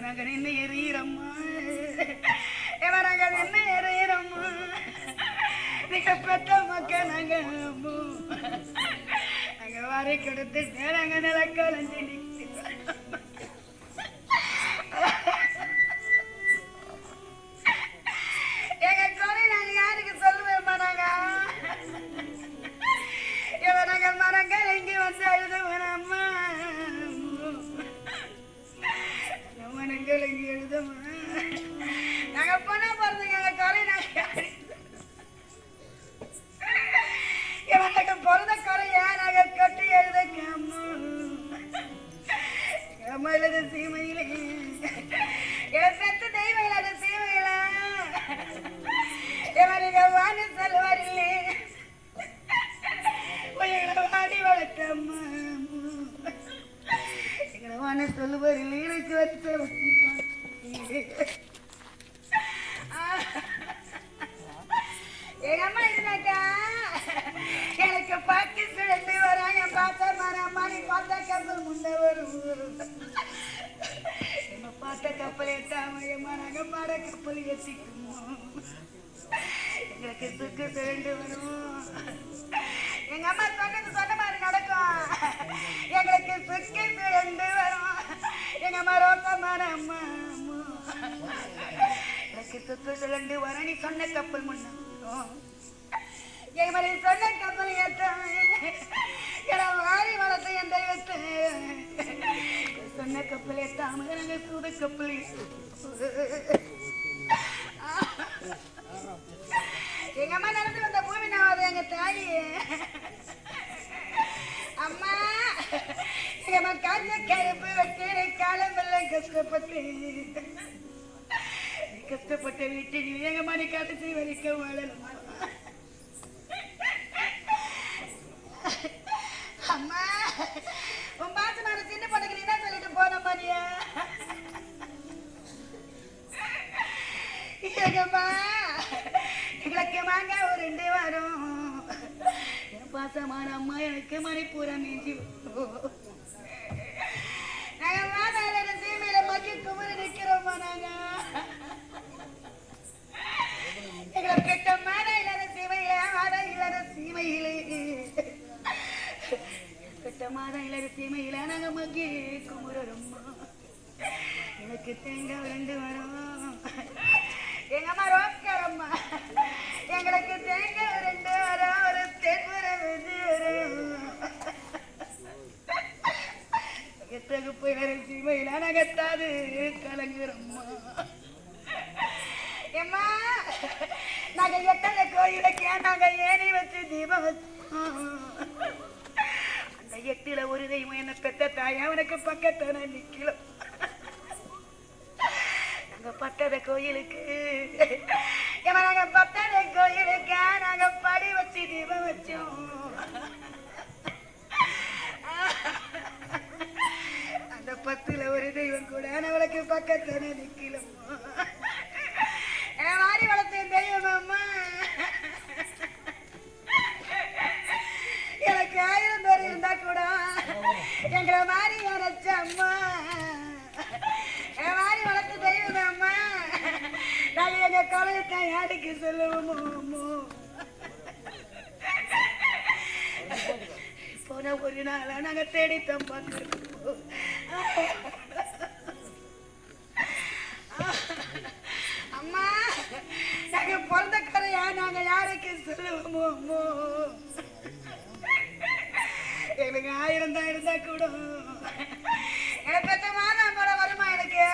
நாங்க நின்று எறிகிறோம்மா ஏமா நாங்க நின்று நீங்க பெற்ற மக்கள் நாங்க நாங்க வாரி கொடுத்து நாங்க நிலக்கலஞ்சு நிற்கிறோம் நாங்க பொண்ணா பிறந்தங்க எங்க குறை நாங்க யாருக்கு இவனுக்கு பிறந்த குறைய நாங்க கட்டி எழுத அம்மா அம்மா எழுது என் செத்து தெய்வம் இல்லாத சீமையில. இவனுக்கு வாணி இல்லை உங்களை வாடி வளர்த்த அம்மா எங்களை வாணி சொல்லுவாரில்லை எனக்கு வச்சு எங்க அம்மா இருந்தாக்கா? எனக்கு பாக்கி சுழந்து வரான் என் பார்த்தா மாறாமா நீ பார்த்தா கப்பல் முன்ன வரும். என்ன பார்த்த கப்பல் எட்டாம ஏமா நாங்க பாட கப்பல் எத்திக்கணும் எங்களுக்கு துக்கு சுழண்டு வரும். எங்க அம்மா சொன்னது சொன்ன மாதிரி நடக்கும். எங்களுக்கு சுக்கு சுழண்டு வரும். எங்க அம்மா ரோக்கமான சுக்கு சுழண்டு வரும் நீ சொன்ன கப்பல் முன்ன. என் மாதிரி சொன்ன கப்பல் ஏற்றாம வாரி வளர்த்த என் தெய்வத்து. சொன்ன கப்பல் ஏற்றாம நாங்க சூத கப்பல் எங்க அம்மா நடந்து வந்த பூமி நான் எங்க தாயி. அம்மா எங்க அம்மா காஞ்ச கருப்பு வைக்கிற காலம் எல்லாம் கஷ்டப்பட்டு. கஷ்டப்பட்ட வீட்டில் எங்க மாதிரி கடைசி வரைக்கும் வாழணும். அம்மா உன் பாசமான சின்ன பொண்ணுக்கு நீ தான் சொல்லிட்டு போன மாதிரியா எங்கம்மா எங்களுக்கு வாங்க ஒரு ரெண்டு வாரம். என் பாசமான அம்மா எனக்கு மணிப்பூரா மீஞ்சி பெற்ற மாதா இல்லாத சீமையில நாங்க மக்கி எனக்கு தேங்காய் ரெண்டு வரும். எங்க அம்மா எங்களுக்கு தேங்காய் ரெண்டு வரும். ஒரு தென்மரம் வெஜி வரும். எத்தகு போய் சீமையில நகத்தாது. கலங்குறம்மா எம்மா நாங்க எத்தனை கோயிலுக்கு நாங்க ஏணி வச்சு தீபம் வச்சோம். அந்த எட்டுல ஒரு தெய்வம் என்ன பெத்த தாய் அவனுக்கு பக்கத்தான நிக்கலாம் நாங்க பட்டத கோயிலுக்கு நாங்க பட்டத கோயிலுக்கு நாங்க படி வச்சு தீபம் வச்சோம். அந்த பத்துல ஒரு தெய்வம் கூட நம்மளுக்கு பக்கத்தான நிக்கலாம் நாடுக்கு யாருக்கு போன ஒரு நாளா நாங்க தேடித்தோம் பார்க்கிறோம் அம்மா நாங்க பிறந்த கரையா நாங்க யாருக்கு சொல்லுவோமோ எங்களுக்கு எனக்கு ஆயிரம் தான் இருந்தா கூட. எனக்கு?